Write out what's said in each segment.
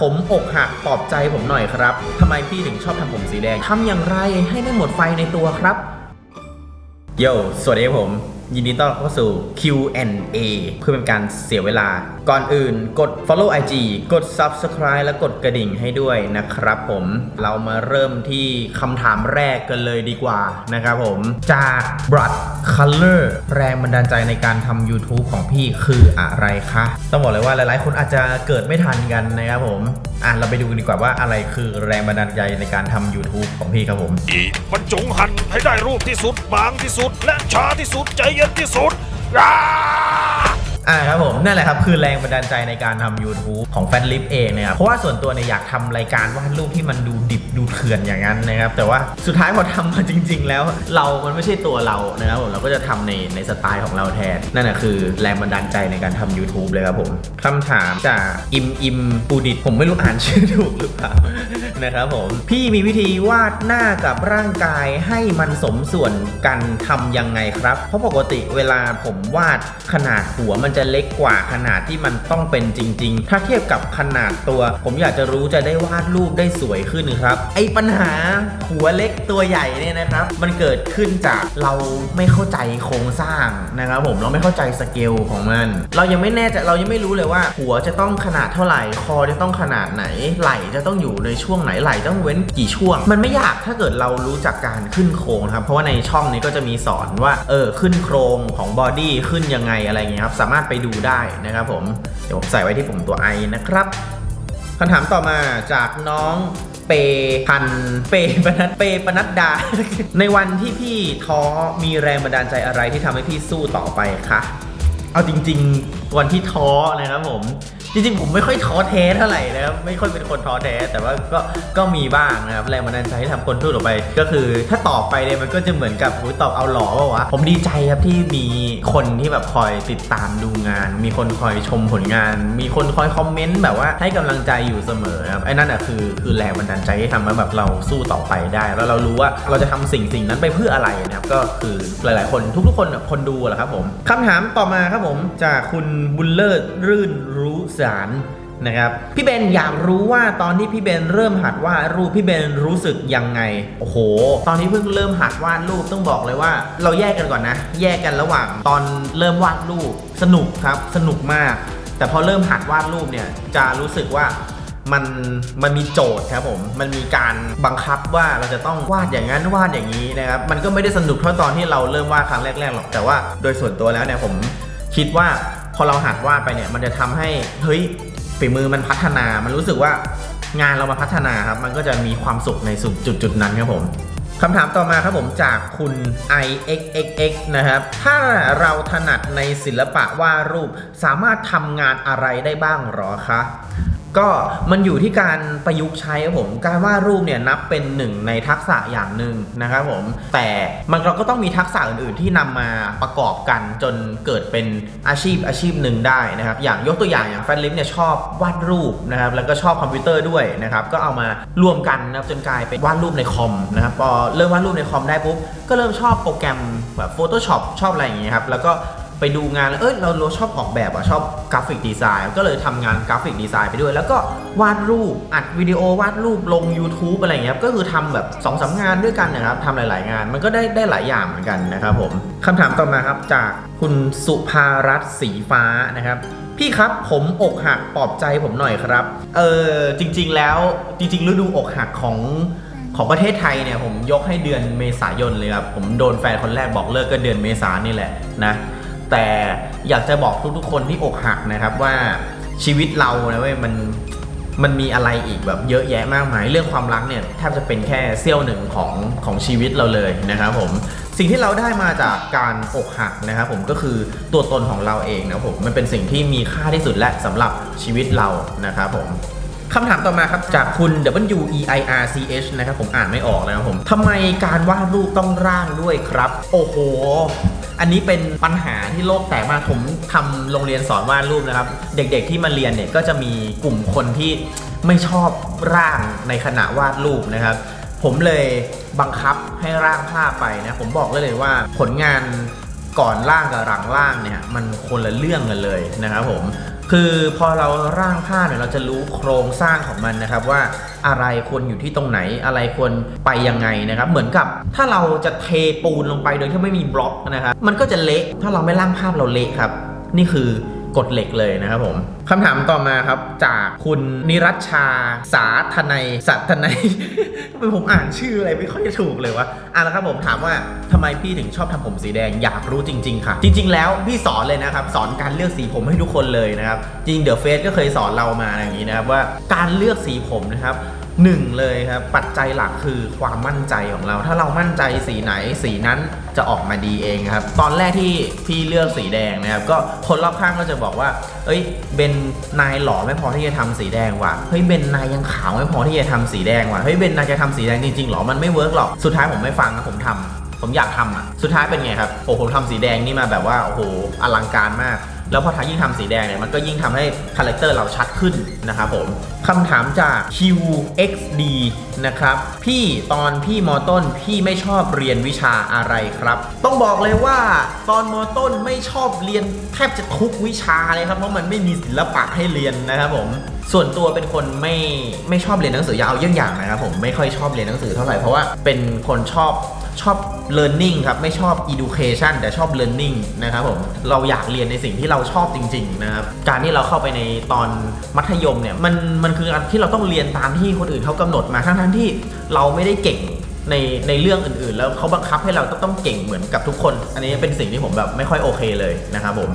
ผมอกหักปลอบใจผมหน่อยครับทำไมพี่ถึงชอบทำผมสีแดงทำอย่างไรให้ไม่หมดไฟในตัวครับ โย สวัสดีผม ยินดีต้อนรับเข้าสู่ Q&A เพื่อเป็นการเสียเวลา ก่อนอื่นกด follow IG กด subscribe และกดกระดิ่งให้ด้วยนะครับผมเรามาเริ่มที่คำถามแรกกันเลยดีกว่านะครับผม จาก Blood Color แรงบันดาลใจในการทำ YouTube ของพี่คืออะไรคะ ต้องบอกเลยว่าหลายๆ คนอาจจะเกิดไม่ทันกันนะครับผมอะเราไปดูกันดีกว่าว่าอะไรคือแรงบันดาลใจในการทำ YouTube ของพี่ครับผม อีบรรจงหันให้ได้รูปที่สุดบางที่สุด และช้าที่สุดใจเยนที่สุดอ่าครับผม นั่นแหละครับ คือแรงบันดาลใจในการทำ YouTube ของแฟนลิฟเองนะครับเพราะว่าส่วนตัวเนี่ยอยากทำรายการวาดรูปที่มันดูดิบ ดูเถื่อนอย่างนั้นนะครับ แต่ว่าสุดท้ายพอทำมาจริง ๆ แล้ว เรามันไม่ใช่ตัวเรานะครับผมเราก็จะทำในในสไตล์ของเราแทน นั่นแหะคือแรงบันดาลใจในการทำ YouTube เลยครับผมคำถามจากอิมอิมปูดิตผมไม่รู้อ่านชื่อถูกหรือเปล่านะครับผมพี่มีวิธีวาดหน้ากับร่างกายให้มันสมส่วนกันทำยังไงครับ เพราะปกติเวลาผมวาดขนาดหัวมันจะเล็กกว่าขนาดที่มันต้องเป็นจริง ๆ ถ้าเทียบกับขนาดตัว ผมอยากจะรู้จะได้วาดรูปได้สวยขึ้นครับไอ้ปัญหาหัวเล็กตัวใหญ่เนี่ยนะครับ มันเกิดขึ้นจากเราไม่เข้าใจโครงสร้างนะครับผมเราไม่เข้าใจสเกลของมัน เรายังไม่แน่ใจเรายังไม่รู้เลยว่า หัวจะต้องขนาดเท่าไหร่ คอจะต้องขนาดไหน ไหล่จะต้องอยู่ในช่วงไหนไหล่ต้องเว้นกี่ช่วง มันไม่ยากถ้าเกิดเรารู้จักการขึ้นโครงครับเพราะว่าในช่องนี้ก็จะมีสอนว่าเออขึ้นโครงของบอดี้ขึ้นยังไงอะไรเงี้ยครับสามารถไปดูได้นะครับผมเดี๋ยวผมใส่ไว้ที่ปุ่มตัว I นะครับคำถามต่อมาจากน้อง เปพัน เปปนัดเปปนัดดา ในวันที่พี่ท้อมีแรงบันดาลใจอะไรที่ทำให้พี่สู้ต่อไปคะ เอาจริง ๆ วันที่ท้อนะครับผม จริงๆ ผมไม่ค่อยท้อแท้เท่าไหร่นะครับไม่ค่อยเป็นคนท้อแท้แต่ว่าก็ก็มีบ้างนะครับแรงบันดาลใจที่ทำคนสู้ต่อไป ก็คือถ้าตอบไปเนี่ยมันก็จะเหมือนกับอุ๊ยตอบเอาหล่อว่าวะผมดีใจครับที่มีคนที่แบบคอยติดตามดูงาน มีคนคอยชมผลงาน มีคนคอยคอมเมนต์แบบว่าให้กำลังใจอยู่เสมอครับไอ้นั่นอะคือคือแรงบันดาลใจที่ทำให้แบบเราสู้ต่อไปได้ แล้วเรารู้ว่าเราจะทำสิ่งสิ่งนั้นไปเพื่ออะไรนะครับก็คือหลาย ๆ คนทุกๆ คนคนดูแหละครับผมคำถามต่อมาครับผมจากคุณบุญเลิศรื่นรู้สารนะครับพี่เบนอยากรู้ว่าตอนที่พี่เบนเริ่มหัดวาดรูปพี่เบนรู้สึกยังไงโอ้โห ตอนที่เพิ่งเริ่มหัดวาดรูปต้องบอกเลยว่า เราแยกกันก่อนนะ แยกกันระหว่างตอนเริ่มวาดรูปสนุกครับ สนุกมาก แต่พอเริ่มหัดวาดรูปเนี่ยจะรู้สึกว่ามันมันมีโจทย์ครับผมมันมีการบังคับว่าเราจะต้องวาดอย่างนั้นวาดอย่างนี้นะครับมันก็ไม่ได้สนุกเท่าตอนที่เราเริ่มวาดครั้งแรกๆหรอกแต่ว่าโดยส่วนตัวแล้วเนี่ยผมคิดว่า พอเราหัดวาดไปเนี่ย มันจะทำให้เฮ้ยฝีมือมันพัฒนา มันรู้สึกว่างานเรามาพัฒนาครับ มันก็จะมีความสุขในสุดจุดจุดนั้นครับผมคำถามต่อมาครับผมจากคุณ ixxx นะครับ ถ้าเราถนัดในศิลปะวาดรูป สามารถทำงานอะไรได้บ้างหรอคะ ก็มันอยู่ที่การประยุกต์ใช้ครับผม การวาดรูปเนี่ยนับเป็นหนึ่งในทักษะอย่างหนึ่งนะครับผม แต่มันเราก็ต้องมีทักษะอื่นๆ ที่นำมาประกอบกันจนเกิดเป็นอาชีพอาชีพหนึ่งได้นะครับ อย่างยกตัวอย่างอย่างแฟนลิฟเนี่ยชอบวาดรูปนะครับ แล้วก็ชอบคอมพิวเตอร์ด้วยนะครับ ก็เอามารวมกันนะครับจนกลายเป็นวาดรูปในคอมนะครับพอเริ่มวาดรูปในคอมได้ปุ๊บก็เริ่มชอบโปรแกรมแบบ Photoshop ชอบอะไรอย่างเงี้ยครับแล้วก็ ไปดูงานแล้วเอ้ยเราเราชอบออกแบบอะชอบกราฟิกดีไซน์ก็เลยทำงานกราฟิกดีไซน์ไปด้วย แล้วก็วาดรูปอัดวิดีโอวาดรูปลง YouTube อะไรเงี้ยก็คือทำแบบ2อสางานด้วยกันนะครับทำหลาย ๆ งานมันก็ได้ได้หลายอย่างเหมือนกันนะครับผมคำถามต่อมาครับจากคุณสุภารัตน์สีฟ้านะครับพี่ครับ ผมอกหักปลอบใจผมหน่อยครับ เออจริง ๆ แล้วจริง ๆ ฤดูอกหักของของประเทศไทยเนี่ยผมยกให้เดือนเมษายนเลยครับผมโดนแฟนคนแรกบอกเลิกก็เดือนเมษานี่แหละนะ แต่อยากจะบอกทุกๆคนที่อกหักนะครับว่าชีวิตเรานะเว้ยมันมันมีอะไรอีกแบบเยอะแยะมากมายเรื่องความรักเนี่ยแทบจะเป็นแค่เสี้ยวหนึ่งของของชีวิตเราเลยนะครับผมสิ่งที่เราได้มาจากการอกหักนะครับผมก็คือตัวตนของเราเองนะผมมันเป็นสิ่งที่มีค่าที่สุดและสำหรับชีวิตเรานะครับผมคำถามต่อมาครับจากคุณ W E I R C H นะครับผมอ่านไม่ออกนะครับผมทำไมการวาดรูปต้องร่างด้วยครับ โอ้โห อันนี้เป็นปัญหาที่โลกแตกมากผมทำโรงเรียนสอนวาดรูปนะครับ เด็กๆที่มาเรียนเนี่ยก็จะมีกลุ่มคนที่ไม่ชอบร่างในขณะวาดรูปนะครับ ผมเลยบังคับให้ร่างภาพไปนะ ผมบอกเลยเลยว่าผลงานก่อนร่างกับหลังร่างเนี่ยมันคนละเรื่องกันเลยนะครับผม คือพอเราร่างภาพเนี่ยเราจะรู้โครงสร้างของมันนะครับว่าอะไรควรอยู่ที่ตรงไหนอะไรควรไปยังไงนะครับ เหมือนกับถ้าเราจะเทปูนลงไปโดยที่ไม่มีบล็อกนะครับมันก็จะเละถ้าเราไม่ร่างภาพเราเละครับ นี่คือ กฎเหล็กเลยนะครับผมคำถามต่อมาครับจากคุณนิรัชชา สาธนัยสัตนัยไมผมอ่านชื่ออะไรไม่ค่อยจะถูกเลยวะอะแล้วครับผมถามว่าทำไมพี่ถึงชอบทำผมสีแดงอยากรู้จริง ๆ ค่ะ จริง ๆ แล้วพี่สอนเลยนะครับ สอนการเลือกสีผมให้ทุกคนเลยนะครับ จริงเดอะเฟสก็เคยสอนเรามาอย่างนี้นะครับว่าการเลือกสีผมนะครับ หนึ่งเลยครับปัจจัยหลักคือความมั่นใจของเรา ถ้าเรามั่นใจสีไหนสีนั้นจะออกมาดีเองครับ ตอนแรกที่พี่เลือกสีแดงนะครับ ก็คนรอบข้างก็จะบอกว่า เอ้ยเบนนายหล่อไม่พอที่จะทำสีแดงว่ะเฮ้ยเบนนายยังขาวไม่พอที่จะทำสีแดงว่ะเฮ้ยเบนนายจะทำสีแดงจริงๆหรอมันไม่เวิร์กหรอกสุดท้ายผมไม่ฟังนะผมทำผมอยากทำอะสุดท้ายเป็นไงครับโอ้ผมทำสีแดงนี่มาแบบว่าโอ้โหอลังการมาก แล้วพอทายิ่งทำสีแดงเนี่ยมันก็ยิ่งทำให้คาแรคเตอร์เราชัดขึ้นนะครับผมคำถามจาก QXD นะครับ พี่ตอนพี่มอต้นพี่ไม่ชอบเรียนวิชาอะไรครับ ต้องบอกเลยว่าตอนมอต้นไม่ชอบเรียนแทบจะทุกวิชาเลยครับเพราะมันไม่มีศิลปะให้เรียนนะครับผมส่วนตัวเป็นคนไม่ไม่ชอบเรียนหนังสือยาวเยี่ยงอย่างนะครับผมไม่ค่อยชอบเรียนหนังสือเท่าไหร่เพราะว่าเป็นคนชอบ ชอบ learning ครับ ไม่ชอบ education แต่ชอบ learning นะครับผมเราอยากเรียนในสิ่งที่เราชอบจริง ๆ นะครับ การที่เราเข้าไปในตอนมัธยมเนี่ยมันมันคือการที่เราต้องเรียนตามที่คนอื่นเขากำหนดมาทั้งๆที่เราไม่ได้เก่งในในเรื่องอื่นๆ แล้วเขาบังคับให้เราต้องเก่งเหมือนกับทุกคน อันนี้เป็นสิ่งที่ผมแบบไม่ค่อยโอเคเลยนะครับผม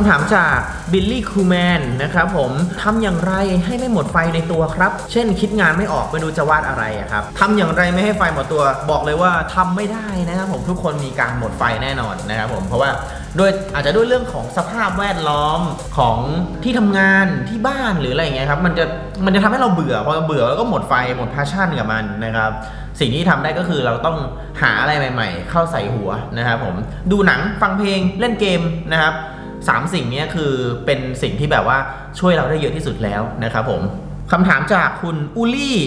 คำถามจากบิลลี่คูแมนนะครับผมทำอย่างไรให้ไม่หมดไฟในตัวครับ เช่นคิดงานไม่ออกไม่รู้จะวาดอะไระครับทำอย่างไรไม่ให้ไฟหมดตัวบอกเลยว่าทำไม่ได้นะครับผมทุกคนมีการหมดไฟแน่นอนนะครับผมเพราะว่าด้วยอาจจะด้วยเรื่องของสภาพแวดล้อมของที่ทำงานที่บ้านหรืออะไรอย่างเงี้ยครับมันจะมันจะทำให้เราเบื่อพอเราเบื่อแล้วก็หมดไฟหมดพาชั่นกับมันนะครับสิ่งที่ทำได้ก็คือเราต้องหาอะไรใหม่ ๆ เข้าใส่หัวนะครับผมดูหนังฟังเพลงเล่นเกมนะครับ สามสิ่งนี้คือเป็นสิ่งที่แบบว่าช่วยเราได้เยอะที่สุดแล้วนะครับผมคำถามจากคุณอุลี่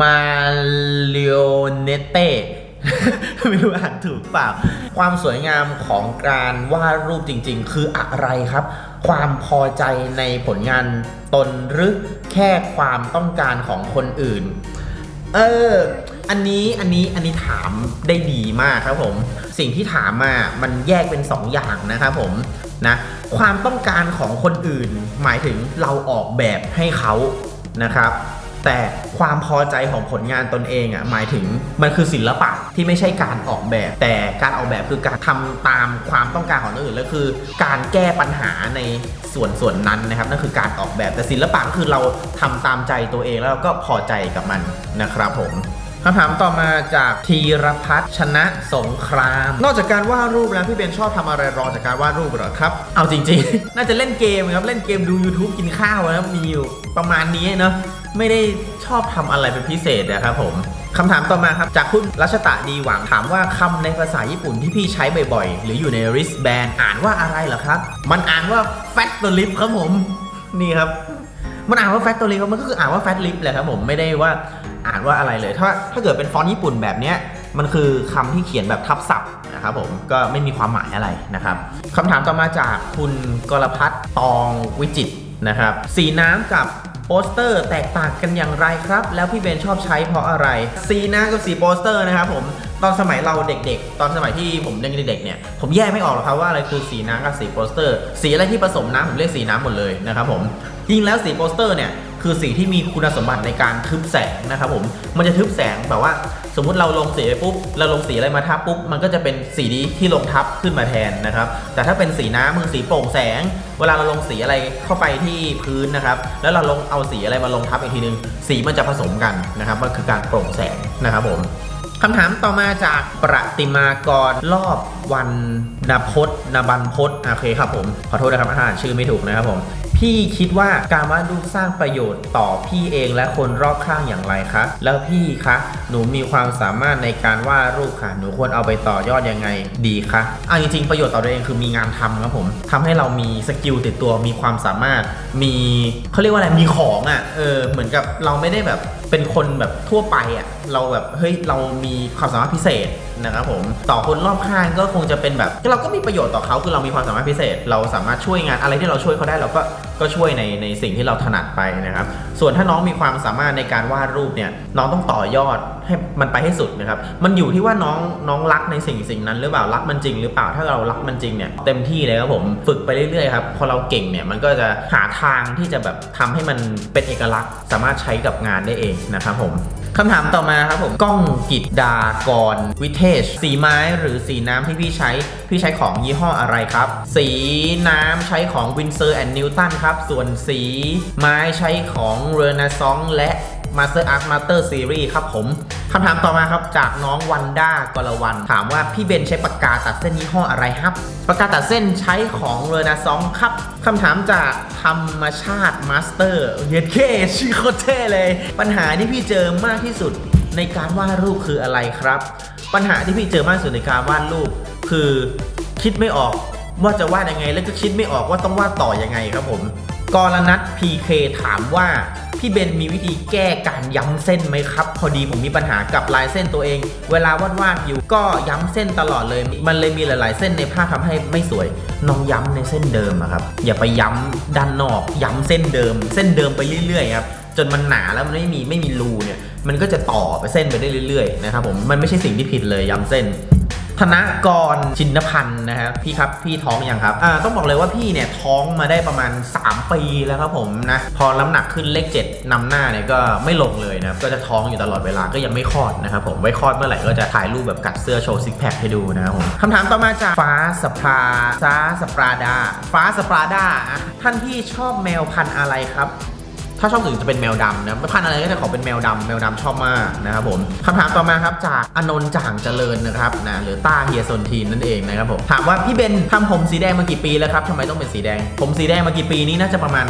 มาเลโอเนเต้ไม่รู้อ่านถูกเปล่า ความสวยงามของการวาดรูปจริง ๆ คืออะไรครับ ความพอใจในผลงานตนหรือแค่ความต้องการของคนอื่น เออ อันนี้อันนี้อันนี้ถามได้ดีมากครับผม สิ่งที่ถามมามันแยกเป็น 2อย่างนะครับผม นะความต้องการของคนอื่น หมายถึงเราออกแบบให้เขานะครับ แต่ความพอใจของผลงานตนเองอะหมายถึงมันคือศิลปะที่ไม่ใช่การออกแบบ แต่การออกแบบคือการทำตามความต้องการของคนอื่นแล้วคือ การแก้ปัญหาในส่วนส่วนนั้นนะครับนั่นคือการออกแบบแต่ศิลปะคือเราทำตามใจตัวเองแล้วเราก็พอใจกับมันนะครับผม คำถามต่อมาจากธีรพัฒน์ชนะสงคราม นอกจากการวาดรูปแล้วพี่เบนชอบทำอะไรรองจากการวาดรูปเหรอครับ เอาจริง ๆ น่าจะเล่นเกมครับเล่นเกมดู YouTube กินข้าวนะครับมีอยู่ประมาณนี้เนาะไม่ได้ชอบทำอะไรเป็นพิเศษนะครับผมคำถามต่อมาครับ จากคุณรัชตะดีหวังถามว่าคำในภาษาญี่ปุ่นที่พี่ใช้บ่อยๆ หรืออยู่ใน wristband อ่านว่าอะไรเหรอครับ มันอ่านว่า fat lip ครับผม นี่ครับ มันอ่านว่าแฟตตัวลิมันก็คืออ่านว่าแฟตลิปแหละครับผมไม่ได้ว่า อ่านว่าอะไรเลย ถ้าถ้าเกิดเป็นฟอนต์ญี่ปุ่นแบบเนี้ยมันคือคำที่เขียนแบบทับศัพท์นะครับผมก็ไม่มีความหมายอะไรนะครับคำถามต่อมาจากคุณกรพัฒน์ตองวิจิตนะครับสีน้ำกับโปสเตอร์แตกต่างกันอย่างไรครับ แล้วพี่เบนชอบใช้เพราะอะไร สีน้ำกับสีโปสเตอร์นะครับผมตอนสมัยเราเด็กๆ ตอนสมัยที่ผมเด็กๆเนี่ยผมแยกไม่ออกหรอกครับว่าอะไรคือสีน้ำกับสีโปสเตอร์ สีอะไรที่ผสมน้ำผมเรียกสีน้ำหมดเลยนะครับผมจริงแล้วสีโปสเตอร์เนี่ย คือสีที่มีคุณสมบัติในการทึบแสงนะครับผมมันจะทึบแสงแบบว่า สมมุติเราลงสีไปปุ๊บเราลงสีอะไรมาทับปุ๊บมันก็จะเป็นสีนี้ที่ลงทับขึ้นมาแทนนะครับ แต่ถ้าเป็นสีน้ำคือสีโปร่งแสง เวลาเราลงสีอะไรเข้าไปที่พื้นนะครับ แล้วเราลงเอาสีอะไรมาลงทับอีกทีนึง สีมันจะผสมกันนะครับมันคือการโปร่งแสงนะครับผมคำถามต่อมาจากประติมากรรอบวันนพจน์นบันพจน์โอเคครับผม ขอโทษนะครับถ้าอ่านชื่อไม่ถูกนะครับผม พี่คิดว่าการวาดรูปสร้างประโยชน์ต่อพี่เองและคนรอบข้างอย่างไรคะ แล้วพี่คะ หนูมีความสามารถในการวาดรูปค่ะ หนูควรเอาไปต่อยอดยังไงดีคะอันจริงๆประโยชน์ต่อตัวเองคือมีงานทำครับผมทำให้เรามีสกิลติดตัว มีความสามารถ มีเขาเรียกว่าอะไร มีของอะ เออ เหมือนกับเราไม่ได้แบบ เป็นคนแบบทั่วไปอะเราแบบเฮ้ยเรามีความสามารถพิเศษนะครับผมต่อคนรอบข้างก็คงจะเป็นแบบเราก็มีประโยชน์ต่อเขาคือเรามีความสามารถพิเศษ เราสามารถช่วยงานอะไรที่เราช่วยเขาได้เราก็ก็ช่วยในในสิ่งที่เราถนัดไปนะครับ ส่วนถ้าน้องมีความสามารถในการวาดรูปเนี่ยน้องต้องต่อยอดให้มันไปให้สุดนะครับ มันอยู่ที่ว่าน้องน้องรักในสิ่งสิ่งนั้น หรือเปล่ารักมันจริงหรือเปล่าถ้าเรารักมันจริงเนี่ยเต็มที่เลยครับผมฝึกไปเรื่อยๆครับพอเราเก่งเนี่ยมันก็จะหาทางที่จะแบบทำให้มันเป็นเอกลักษณ์ สามารถใช้กับงานได้เองนะครับผมคำถามต่อมาครับผมกล้องกิจดากร วิเทศ สีไม้หรือสีน้ำที่พี่ใช้ พี่ใช้ของยี่ห้ออะไรครับ สีน้ำใช้ของ Winsor and Newton ครับ ส่วนสีไม้ใช้ของ Renaissance และ Master Art Master Series ครับผมคำถามต่อมาครับจากน้องวันด้ากรวัน ถามว่าพี่เบนใช้ปากกาตัดเส้นยี่ห้ออะไรครับปากกาตัดเส้นใช้ของ Renaissance ครับคำถามจากธรรมชาติ Master เยดเคชื่อโคตรเท่เลย ปัญหาที่พี่เจอมากที่สุดในการวาดรูปคืออะไรครับ ปัญหาที่พี่เจอมากที่สุดในการวาดรูป คือคิดไม่ออกว่าจะวาดยังไง แล้วก็คิดไม่ออกว่าต้องวาดต่อยังไงครับผม กรนัท PK ถามว่า พี่เบนมีวิธีแก้การย้ำเส้นไหมครับ พอดีผมมีปัญหากับลายเส้นตัวเอง เวลาวาดวาดอยู่ก็ย้ำเส้นตลอดเลย มันเลยมีหลาย ๆ เส้นในภาพทำให้ไม่สวยน้องย้ำในเส้นเดิมอะครับ อย่าไปย้ำด้านนอก ย้ำเส้นเดิม เส้นเดิมไปเรื่อย ๆ ครับจนมันหนาแล้วมันไม่มีไม่มีรูเนี่ย มันก็จะต่อไปเส้นไปได้เรื่อยๆนะครับผมมันไม่ใช่สิ่งที่ผิดเลยย้ำเส้น ธนกรชินพันธ์นะครับพี่ครับพี่ท้องยังครับอ่าต้องบอกเลยว่าพี่เนี่ยท้องมาได้ประมาณ 3 ปีแล้วครับผมนะพอน้ำหนักขึ้นเลข 7นำหน้าเนี่ยก็ไม่ลงเลยนะครับก็จะท้องอยู่ตลอดเวลาก็ยังไม่คลอดนะครับผมไว้คลอดเมื่อไหร่ก็จะถ่ายรูปแบบกัดเสื้อโชว์ซิกแพคให้ดูนะครับผมคำถามต่อมาจากฟ้าสปราฟ้าสปราดา ฟ้าสปราดาท่านพี่ชอบแมวพันธุ์อะไรครับ ถ้าชอบอื่นจะเป็นแมวดำนะพันอะไรก็จะขอเป็นแมวดำแมวดำชอบมากนะครับผมคำถามต่อมาครับจากอนนท์จ่างเจริญนะครับนะหรือต้าเฮียซนทีนนั่นเองนะครับผมถามว่าพี่เบนทำผมสีแดงมากี่ปีแล้วครับทำไมต้องเป็นสีแดง ผมสีแดงมากี่ปีนี้น่าจะประมาณ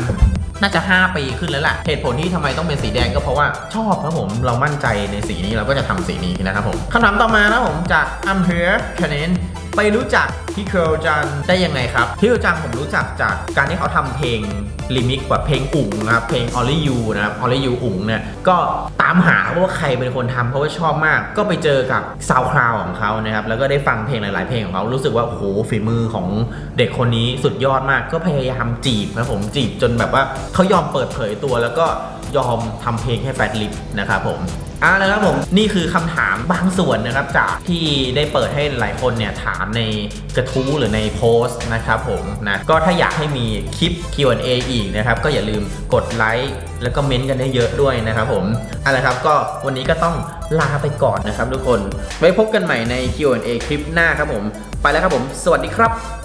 น่าจะ 5 ปีขึ้นแล้วแหละ เหตุผลที่ทำไมต้องเป็นสีแดงก็เพราะว่าชอบครับผม เรามั่นใจในสีนี้เราก็จะทำสีนี้นะครับผมคำถามต่อมานะผมจาก I'm here Canon ไปรู้จักพี่เคิลจังได้ยังไงครับ พี่เคิลจังผมรู้จักจากการที่เขาทำเพลงลิมิกแบบเพลงอุ๋งนะครับเพลง Only You นะครับ Only You อุ๋งเนี่ยก็ตามหาว่าใครเป็นคนทำเพราะว่าชอบมาก ก็ไปเจอกับซาวคลาวของเขานะครับแล้วก็ได้ฟังเพลงหลาย ๆ เพลงของเขารู้สึกว่าโอ้โหฝีมือของเด็กคนนี้สุดยอดมาก ก็พยายามจีบนะผมจีบจนแบบว่าเขายอมเปิดเผยตัวแล้วก็ ยอมทำเพลงให้แฟตลิปนะครับผมอ่าแล้วครับผมนี่คือคำถามบางส่วนนะครับจากที่ได้เปิดให้หลายคนเนี่ยถามในกระทู้หรือในโพสต์นะครับผมนะก็ถ้าอยากให้มีคลิป Q&A อีกนะครับ ก็อย่าลืมกดไลค์แล้วก็เม้นต์กันได้เยอะด้วยนะครับผมเอาละครับก็วันนี้ก็ต้องลาไปก่อนนะครับทุกคน ไว้พบกันใหม่ใน Q&A คลิปหน้าครับผม ไปแล้วครับผม สวัสดีครับ